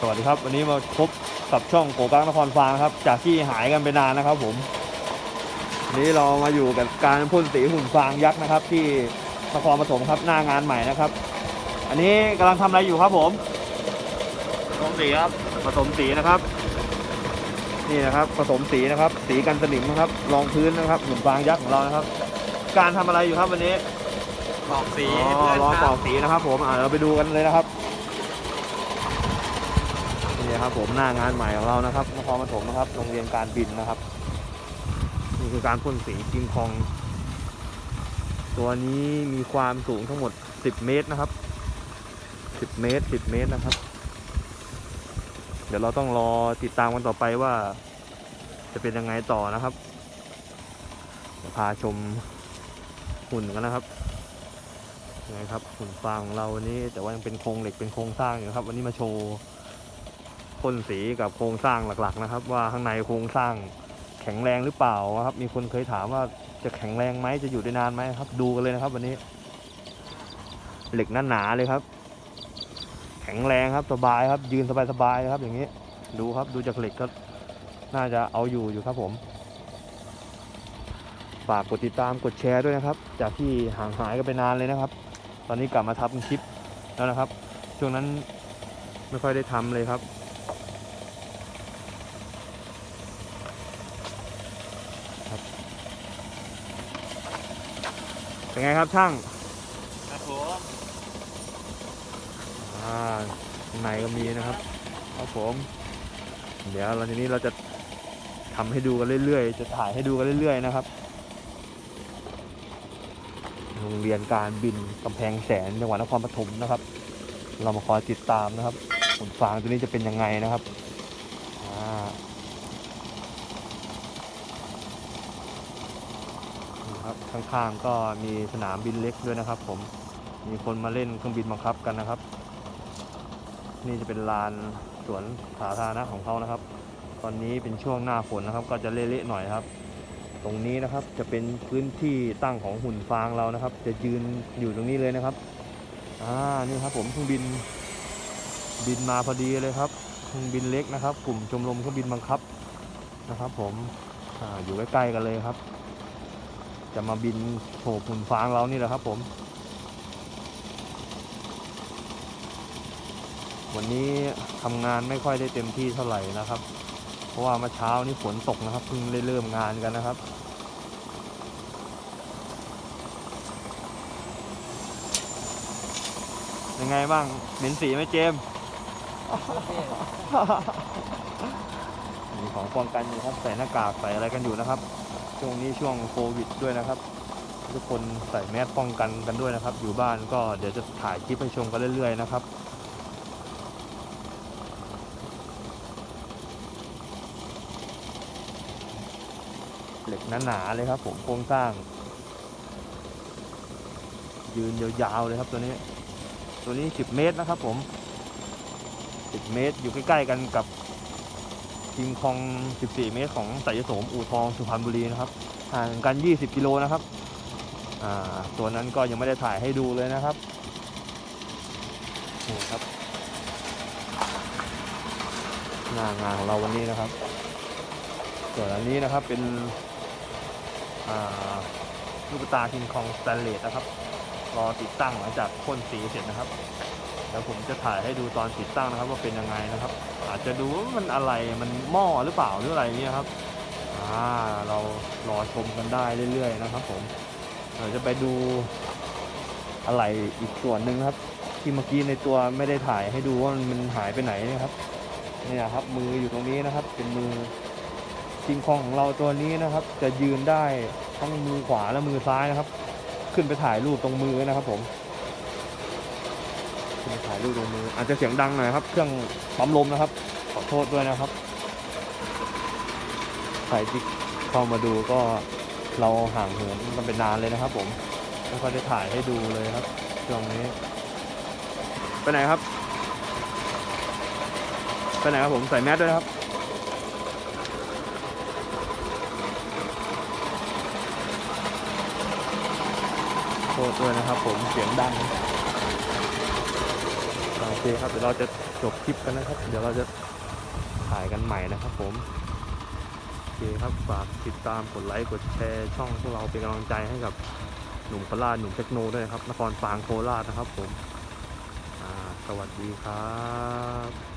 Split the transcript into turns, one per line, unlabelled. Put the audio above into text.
สวัสดีครับ วันนี้มาพบกับช่องโกกังนครฟางครับ จากที่หายกันไปนานนะครับ ผมวันนี้เรามาอยู่กับการพ่นสีหุ่นฟางยักษ์นะครับ ที่นครปฐมครับหน้างานใหม่นะครับ อันนี้กำลังทำอะไรอยู่ครับ ผมผสมสีครับผสมสีนะครับ นี่นะครับ ผสมสีนะครับ สีกันสนิมนะครับรองพื้นนะครับหุ่นฟางยักษ์ของเรานะครับ การทำอะไรอยู่ครับวันนี้
หลอกสี
อ๋อ
เพื่อน
รอ
ค
ป
รั
อบกสีนะครับ ผมอ่าเราไปดูกันเลยนะครับ นี่ครับผมหน้างานใหม่ของเรานะครับนครปฐมนะครับโรงเรียนการบินนะครับนี่คือการพ่นสีกิงคอง ตัวนี้มีความสูงทั้งหมด 10 เมตรนะครับ 10 เมตร 10 เมตรนะครับ เดี๋ยวเราต้องรอติดตามกันต่อไปว่า จะเป็นยังไงต่อนะครับพาชมหุ่นกันนะครับยังไงครับหุ่นฟางของเราวันนี้แต่ว่ายังเป็นโครงเหล็กเป็นโครงสร้างอยู่ครับ วันนี้มาโชว์ พ่นสีกับโครงสร้างหลักๆนะครับ ว่าข้างในโครงสร้างแข็งแรงหรือเปล่าครับ มีคนเคยถามว่าจะแข็งแรงไหมจะอยู่ได้นานไหมครับ ดูกันเลยนะครับ วันนี้ เหล็กหนาๆเลยครับ แข็งแรงครับสบายครับ ยืนสบายๆครับ อย่างนี้ ดูครับดูจากเหล็กก็น่าจะเอาอยู่อยู่ครับผมฝากกดติดตามกดแชร์ด้วยนะครับ จากที่ห่างหายกันไปนานเลยนะครับ ตอนนี้กลับมาทำคลิปแล้วนะครับ ช่วงนั้นไม่ค่อยได้ทำเลยครับครับ เป็นไงครับช่าง
ครับผม
อ่าข้างในก็มีนะครับครับผม เดี๋ยวเราทีนี้เราจะทำให้ดูกันเรื่อยๆ จะถ่ายให้ดูกันเรื่อยๆนะครับ โรงเรียนการบินกำแพงแสนจังหวัดนครปฐมนะครับ เรามาคอยติดตามนะครับผลฟางตัวนี้จะเป็นยังไงนะครับอ่านี่ ครับข้างๆก็มีสนามบินเล็กด้วยนะครับ ผมมีคนมาเล่นเครื่องบินบังคับกันนะครับ นี่จะเป็นลานสวนสาธารณะของเขานะครับ ตอนนี้เป็นช่วงหน้าฝนนะครับ ก็จะเละๆหน่อยครับ ตรงนี้นะครับจะเป็นพื้นที่ตั้งของหุ่นฟางเรานะครับ จะยืนอยู่ตรงนี้เลยนะครับอ่านี่ครับผมเครื่องบินบินมาพอดีเลยครับเครื่องบินเล็กนะครับ กลุ่มชมรมเครื่องบินบังคับนะครับ ผมอ่าอยู่ใกล้ๆกันเลยครับ จะมาบินโฉบหุ่นฟางเรานี่แหละครับผม วันนี้ทำงานไม่ค่อยได้เต็มที่เท่าไหร่นะครับ เพราะว่าเมื่อเช้านี่ฝนตกนะครับเพิ่งได้เริ่มงานกันนะครับยังไงบ้างเหม็นสีไหมเจมส์มีของป้องกันอยู่ครับใส่หน้ากากใส่อะไรกันอยู่นะครับ ช่วงนี้ช่วงโควิดด้วยนะครับ ทุกคนใส่แมสป้องกันกันด้วยนะครับ อยู่บ้านก็เดี๋ยวจะถ่ายคลิปให้ชมกันเรื่อยๆนะครับเหล็กหนาๆเลยครับผมโครงสร้าง ยืนยาวๆเลยครับตัวนี้ ตัวนี้ 10 เมตรนะครับผม 10 เมตรอยู่ใกล้ๆกันกับ คิงคอง 14 เมตรของสายโสมอู่ทองสุพรรณบุรีนะครับห่างกัน 20 กิโลนะครับอ่าตัวนั้นก็ยังไม่ได้ถ่ายให้ดูเลยนะครับนี่ครับหน้างานของเราวันนี้นะครับ ส่วนอันนี้นะครับเป็นอ่าลูกตาคิงคองสแตนเลสนะครับ รอติดตั้งหลังจากพ่นสีเสร็จนะครับ แล้วผมจะถ่ายให้ดูตอนติดตั้งนะครับว่าเป็นยังไงนะครับ อาจจะดูว่ามันอะไรมันหม้อหรือเปล่าหรืออะไรเงี้ยครับอ่าเรารอชมกันได้เรื่อยๆนะครับ ผมเราจะไปดูอะไรอีกส่วนหนึ่งครับ ที่เมื่อกี้ในตัวไม่ได้ถ่ายให้ดูว่ามันหายไปไหนนะครับเนี่ยครับ มืออยู่ตรงนี้นะครับ เป็นมือคิงคองของเราตัวนี้นะครับ จะยืนได้ทั้งมือขวาและมือซ้ายนะครับ ขึ้นไปถ่ายรูปตรงมือนะครับผม ถ่ายรูปตรงมือ อาจจะเสียงดังหน่อยครับ เครื่องปั๊มลมนะครับ ขอโทษด้วยนะครับใครที่เข้ามาดูก็เราห่างเหินกันเป็นนานเลยนะครับ ผมไม่ค่อยได้ถ่ายให้ดูเลยครับช่วงนี้ ไปไหนครับ ไปไหนครับผมใส่แมสด้วยนะครับโทษด้วยนะครับผมเสียงดัง คครับเดี๋ยวเราจะจบคลิปกันนะครับ เดี๋ยวเราจะถ่ายกันใหม่นะครับ ผมโอเคครับฝากติดตามกดไลค์กดแชร์ช่องพวกเราเป็นกำลังใจให้กับหนุ่มโคราชหนุ่มเทคโนด้วยนะครับนครฟางโคราชนะครับ ผมสวัสดีครับ